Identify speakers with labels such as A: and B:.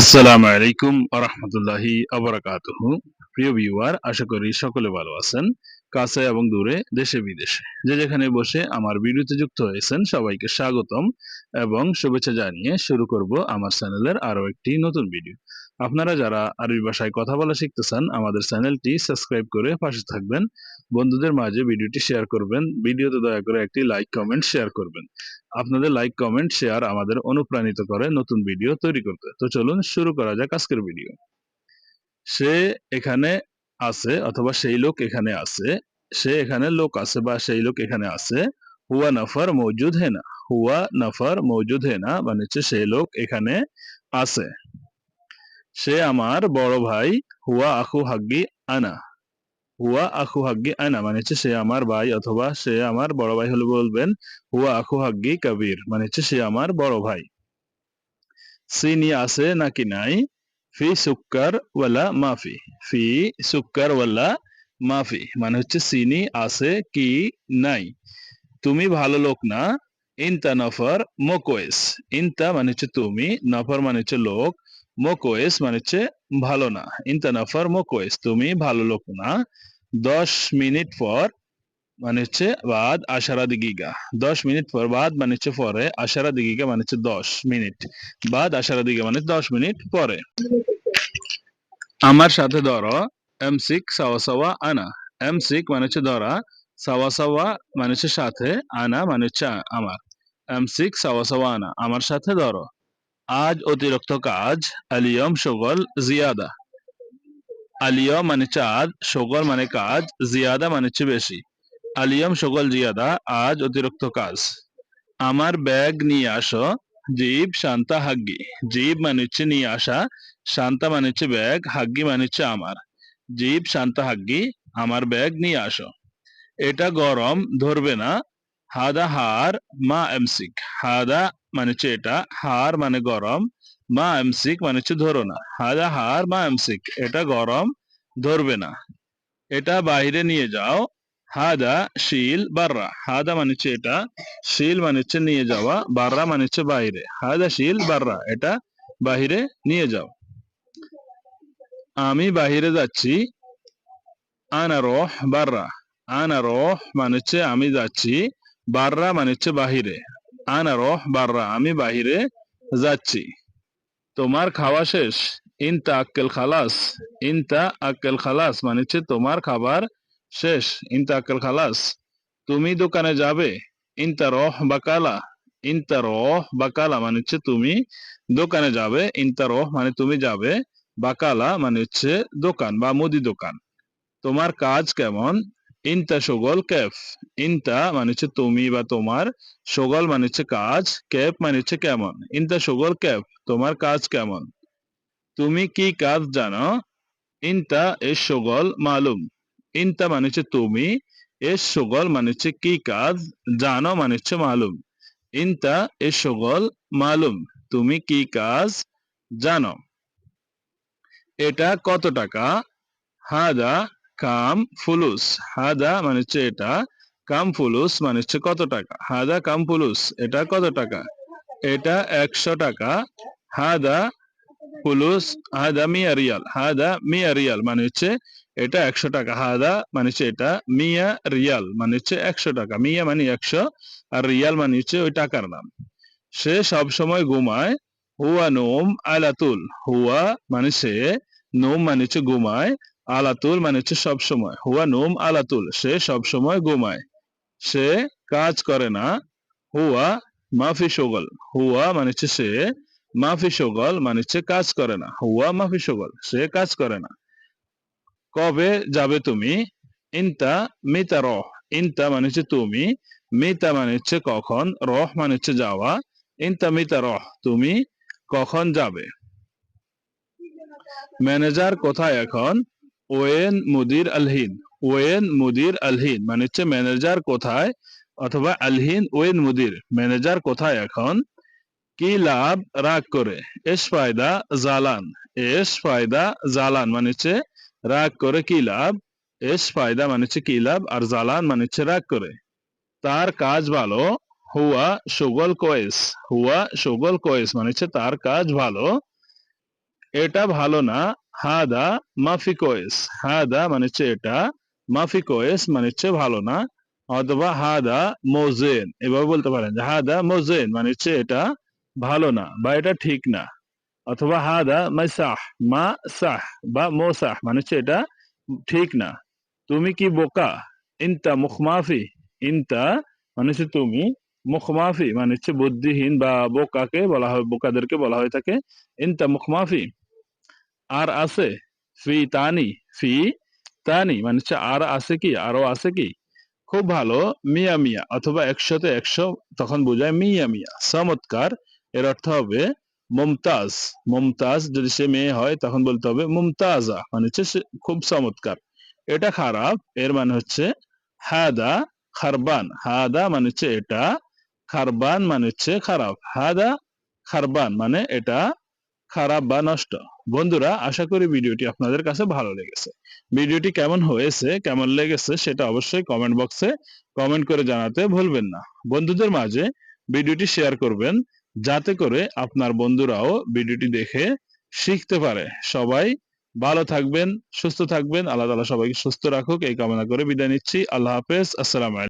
A: আসসালামু আলাইকুম আরহামতুল্লাহি আবরাকাতুহু প্রিয় ভিউয়ার, আশা করি সকলে ভালো আছেন, কাছে এবং দূরে, দেশে বিদেশে। যে যেখানে বসে আমার ভিডিওতে যুক্ত হয়েছেন, সবাইকে স্বাগতম এবং শুভেচ্ছা জানিয়ে শুরু করব আমার চ্যানেলের আরও একটি নতুন ভিডিও। আপনারা যারা আরবি ভাষায় কথা বলা শিখতেছেন আমাদের চ্যানেলটি সাবস্ক্রাইব করে পাশে থাকবেন। বন্ধুদের মাঝে ভিডিওটি শেয়ার করবেন। ভিডিওতে দয়া করে একটি লাইক, কমেন্ট, শেয়ার করবেন। আপনাদের লাইক, কমেন্ট, শেয়ার আমাদের অনুপ্রাণিত করে নতুন ভিডিও তৈরি করতে। তো চলুন শুরু করা যাক আজকের ভিডিও। সে এখানে আছে অথবা সেই লোক এখানে আছে। সে এখানে লোক আছে বা সেই লোক এখানে আছে। হুয়া নফর মৌজুদ হেনা হুয়া নফর মৌজুদ হেনা মানে হচ্ছে সেই লোক এখানে আছে। সে আমার বড় ভাই, হুয়া আখু হাগ্গি আনা। হুয়া আখু হাগ্গি আনা মানে হচ্ছে সে আমার ভাই অথবা সে আমার বড় ভাই হলে বলবেন, হুয়া আখু হাগ্গি কবির মানে হচ্ছে সে আমার বড় ভাই। চিনি আছে নাকি নাই? ফি সুক্কার ওয়ালা মাফি। ফি সুক্কার ওয়ালা মাফি মানে হচ্ছে চিনি আছে কি নাই। তুমি ভালো লোক না। ইনতা নফর মোকোয়েস। ইনতা মানে হচ্ছে তুমি, নফর মানে হচ্ছে লোক। মোকোয়েস মানে হচ্ছে ভালো না। ইনতা নফর মোকোয়েস, তুমি ভালো লোক না। দশ মিনিট পর মানে হচ্ছে বাদ আশারা দিগিগা। দশ মিনিট পর বাদ মানে হচ্ছে পরে, আশারা দিগিগা মানে হচ্ছে দশ মিনিট। বাদ আশারা দিগিগা মানে দশ মিনিট পরে। আমার সাথে ধরো এমসিক সাওয়া সাওয়া আনা। এমসিক মানে হচ্ছে ধরা, সাওয়া সাওয়া মানে হচ্ছে সাথে, আনা মানে হচ্ছে আমার। এমসিক সাওয়া সাওয়া আনা। আমার সাথে ধরো। আজ অতিরিক্ত কাজ, আলিয়ম, সগল, জিয়াদা। আলিয়ম মানে আজ সগল মানে কাজ, জিয়াদা মানে হচ্ছে বেশি। আলিয়ম, সগল, জিয়াদা, আজ অতিরিক্ত কাজ। আমার ব্যাগ নিয়ে আসো, জীব, শান্তা, হাগ্গি। জীব মানে হচ্ছে নিয়ে আসা, শান্তা মানে হচ্ছে ব্যাগ, হাগ্গি মানে হচ্ছে আমার। জীব, শান্তা, হাগ্গি, আমার ব্যাগ নিয়ে আসো। এটা গরম, ধরবে না। হাদা, হার, মা, এমসিক। হাদা মানে হচ্ছে এটা, হার মানে গরম, মা এমসিক মানে হচ্ছে ধরো না। হাদা হার, মা এমসিক, এটা গরম, ধরবে না। এটা বাইরে নিয়ে যাও হাদা শিল বাররা। হাদা মানে হচ্ছে এটা, শিল মানে হচ্ছে নিয়ে যাওয়া, বাররা মানে হচ্ছে বাইরে হাদা শিল বাররা, এটা বাহিরে নিয়ে যাও। আমি বাহিরে যাচ্ছি, আনা রহ বাররা। আনা রহ মানে হচ্ছে আমি যাচ্ছি, বাররা মানে হচ্ছে বাহিরে। আনা রহ বাররা, আমি বাহিরে যাচ্ছি। তোমার খাওয়া শেষ। ইনতা আক্কেল খালাস। ইনতা আক্কেল খালাস মানে হচ্ছে তোমার খাবার শেষ। ইনতা আক্কেল খালাস। তুমি দোকানে যাবে। ইনতা রহ বাকালা। ইনতা রহ বাকালা মানে হচ্ছে তুমি দোকানে যাবে। ইনতা রহ মানে তুমি যাবে। বাকালা মানে হচ্ছে দোকান বা মুদি দোকান। তোমার কাজ কেমন? ইনতা সগল ক্যাফ ইনতা মানে হচ্ছে তুমি বা তোমার, সগল মানে হচ্ছে কাজ ক্যাফ মানে হচ্ছে কেমন? ইনতা সগল ক্যাফ তোমার কাজ কেমন? তুমি কি কাজ জানো? ইনতা এ সগল মালুম। ইনতা মানে হচ্ছে তুমি এর সগল মানে হচ্ছে কি কাজ? জানো মানে হচ্ছে মালুম। ইনতা এ সগল মালুম। তুমি কি কাজ জানো? এটা কত টাকা? হাদা কাম ফুলুস, হাদা মানে হচ্ছে এটা, কাম ফুলুস মানে হচ্ছে কত টাকা? হাদা কাম ফুলুস, এটা কত টাকা? এটা একশো টাকা। হাদা ফুলুস, হাদা মিয়া রিয়াল, হাদা মিয়া রিয়াল মানে হচ্ছে এটা একশো টাকা। হাদা মানে হচ্ছে এটা, মিয়া রিয়াল মানে হচ্ছে একশো টাকা। মিয়া মানে একশো, আর রিয়াল মানে হচ্ছে ওই টাকার নাম। সে সব সময় ঘুমায়, হুয়া নোম আলাতুল। হুয়া মানে সে, নোম মানে হচ্ছে ঘুমায় আলাতুল মানে হচ্ছে সব সময়। হুয়া নোম আলাতুল, সে সব সময় ঘুমায়। সে কাজ করে না, হুয়া মাফি সগল। হুয়া মানে হচ্ছে সে মাফি সগল মানে হচ্ছে কাজ করে না। হুয়া মাফি সগল, সে কাজ করে না। কবে যাবে তুমি? ইনতা মিতা রহ। ইনতা মানে হচ্ছে তুমি। মিতা মানে হচ্ছে কখন? রহ মানে হচ্ছে যাওয়া। ইনতা মিতা রহ, তুমি কখন যাবে? ম্যানেজার কোথায় এখন? ওয়েন মুদির আলহিন, ওয়েন মুদির আলহিন মানে হচ্ছে ম্যানেজার কোথায়? অথবা আলহিন ওয়েন মুদির ম্যানেজার কোথায় এখন? কি লাভ? রাগ করে। এস ফায়দা জালান, এস ফায়দা জালান মানে হচ্ছে রাগ করে কি লাভ? এস ফায়দা মানে হচ্ছে কি লাভ? আর জালান মানে হচ্ছে রাগ করে। তার কাজ ভালো, হুয়া সুগল কোয়েস, হুয়া সুগল কোয়েস মানে হচ্ছে তার কাজ ভালো। এটা ভালো না হাদা মাফি কোয়েস হাদা মানে হচ্ছে এটা মাফি কোয়েস মানে হচ্ছে ভালো না, অথবা হাদা মোজেন। এভাবে বলতে পারেন যে হাদা মোজেন মানে হচ্ছে এটা ভালো না বা এটা ঠিক না। অথবা হাদা মাইসাহ মা সাহ বা মোসাহ মানে হচ্ছে এটা ঠিক না। তুমি কি বোকা? ইনতা মুখমাফি। ইনতা মানে হচ্ছে তুমি মুখমাফি মানে হচ্ছে বুদ্ধিহীন বা বোকাকে বলা হয়, বোকাদেরকে বলা হয়ে থাকে। ইনতা মুখমাফি। আর আছে? ফি তানি ফি তানি মানে হচ্ছে আর আছে কি আরও আছে কি? খুব ভালো, মিয়া মিয়া, অথবা একশোতে একশো, তখন বোঝায় মিয়া মিয়া। চমৎকার, এর অর্থ হবে মুমতাজ। মমতাজ, যদি সে মেয়ে হয়, তখন বলতে হবে মুমতাজা মানে হচ্ছে খুব চমৎকার। এটা খারাপ, এর মানে হচ্ছে হাদা খারবান। হাদা মানে হচ্ছে এটা, খারবান মানে হচ্ছে খারাপ। হাদা খারবান মানে এটা খারাপ বা নষ্ট। বন্ধুরা, আশা করি ভিডিওটি আপনাদের কাছে ভালো লেগেছে। ভিডিওটি কেমন হয়েছে, কেমন লেগেছে সেটা অবশ্যই কমেন্ট বক্সে কমেন্ট করে জানাতে ভুলবেন না। বন্ধুদের মাঝে ভিডিওটি শেয়ার করবেন, যাতে করে আপনার বন্ধুরাও ভিডিওটি দেখে শিখতে পারে। সবাই ভালো থাকবেন, সুস্থ থাকবেন। আল্লাহ তালা সবাইকে সুস্থ রাখুক। এই কামনা করে বিদায় নিচ্ছি। আল্লাহ হাফেজ। আসসালাম